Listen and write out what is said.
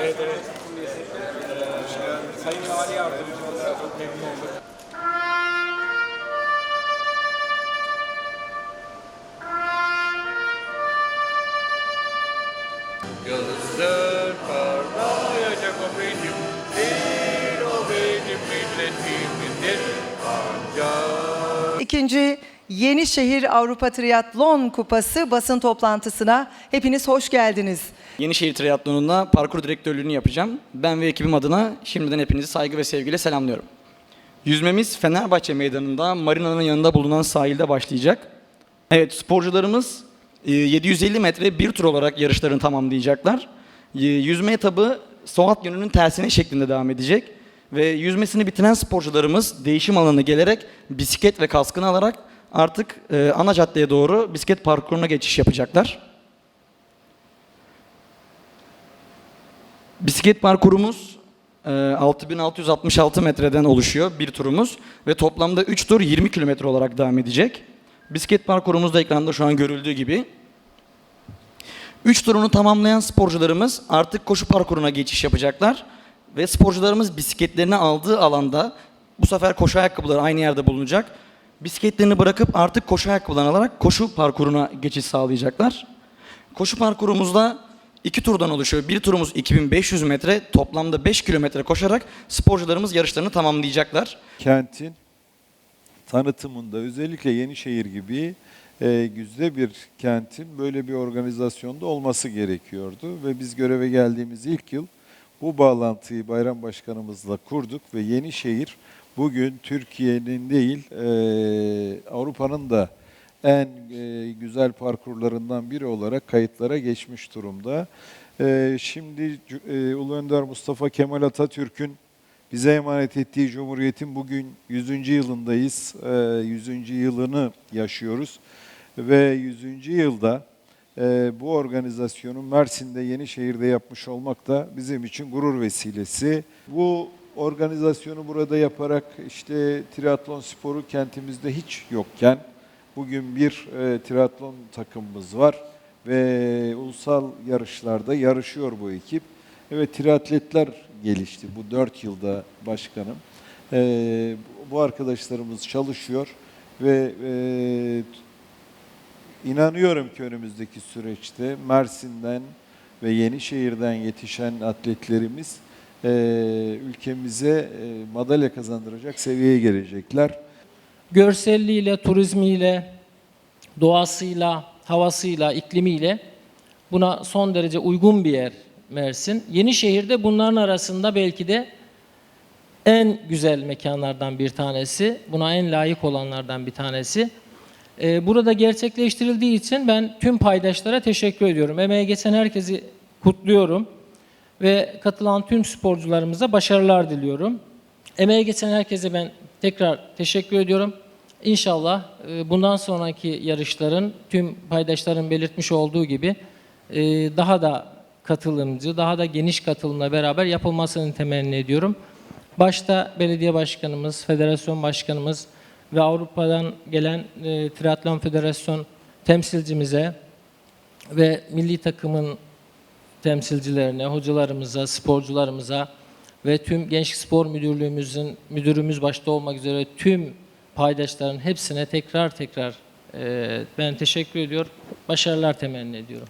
Evet evet. Ee, Sayın Vali Yardımcımızla çok memnun olduk. Yıldızlar parlayacak o benim, bir o benim milletimizdir ancak. İkinci Yenişehir Avrupa Triatlon Kupası basın toplantısına hepiniz hoş geldiniz. Yenişehir Triatlonu'nda parkur direktörlüğünü yapacağım. Ben ve ekibim adına şimdiden hepinizi saygı ve sevgiyle selamlıyorum. Yüzmemiz Fenerbahçe Meydanı'nda marinanın yanında bulunan sahilde başlayacak. Evet sporcularımız e, 750 metre bir tur olarak yarışlarını tamamlayacaklar. E, Yüzme etabı Soğat yönünün tersine şeklinde devam edecek. Ve yüzmesini bitiren sporcularımız değişim alanına gelerek bisiklet ve kaskını alarak artık e, ana caddeye doğru bisiklet parkuruna geçiş yapacaklar. Bisiklet parkurumuz e, 6666 metreden oluşuyor bir turumuz ve toplamda 3 tur 20 kilometre olarak devam edecek. Bisiklet parkurumuz da ekranda şu an görüldüğü gibi. 3 turunu tamamlayan sporcularımız artık koşu parkuruna geçiş yapacaklar ve sporcularımız bisikletlerini aldığı alanda bu sefer koşu ayakkabıları aynı yerde bulunacak. Bisikletlerini bırakıp artık koşu ayakkabılarını alarak koşu parkuruna geçiş sağlayacaklar. Koşu parkurumuzda iki turdan oluşuyor. Bir turumuz 2500 metre, toplamda 5 kilometre koşarak sporcularımız yarışlarını tamamlayacaklar. kentin tanıtımında özellikle Yenişehir gibi e, güzde bir kentin böyle bir organizasyonda olması gerekiyordu ve biz göreve geldiğimiz ilk yıl bu bağlantıyı Bayram Başkanımızla kurduk ve Yenişehir bugün Türkiye'nin değil e, Avrupa'nın da en e, güzel parkurlarından biri olarak kayıtlara geçmiş durumda. E, şimdi e, Ulu Önder Mustafa Kemal Atatürk'ün bize emanet ettiği Cumhuriyet'in bugün 100. yılındayız. Ee, 100. yılını yaşıyoruz. Ve 100. yılda e, bu organizasyonu Mersin'de, Yenişehir'de yapmış olmak da bizim için gurur vesilesi. Bu organizasyonu burada yaparak işte triatlon sporu kentimizde hiç yokken bugün bir e, triatlon takımımız var ve ulusal yarışlarda yarışıyor bu ekip. Evet triatletler gelişti bu dört yılda başkanım. Ee, bu arkadaşlarımız çalışıyor ve e, inanıyorum ki önümüzdeki süreçte Mersin'den ve Yenişehir'den yetişen atletlerimiz e, ülkemize e, madalya kazandıracak seviyeye gelecekler. görselliğiyle, turizmiyle, doğasıyla, havasıyla, iklimiyle buna son derece uygun bir yer Mersin. Yenişehir'de bunların arasında belki de en güzel mekanlardan bir tanesi, buna en layık olanlardan bir tanesi. Ee, burada gerçekleştirildiği için ben tüm paydaşlara teşekkür ediyorum. Emeğe geçen herkesi kutluyorum ve katılan tüm sporcularımıza başarılar diliyorum. Emeğe geçen herkese ben tekrar teşekkür ediyorum. İnşallah e, bundan sonraki yarışların tüm paydaşların belirtmiş olduğu gibi e, daha da katılımcı, daha da geniş katılımla beraber yapılmasını temenni ediyorum. Başta belediye başkanımız, federasyon başkanımız ve Avrupa'dan gelen e, Triatlon Federasyon temsilcimize ve milli takımın temsilcilerine, hocalarımıza, sporcularımıza ve tüm Gençlik Spor Müdürlüğümüzün müdürümüz başta olmak üzere tüm paydaşların hepsine tekrar tekrar e, ben teşekkür ediyor. Başarılar temenni ediyorum.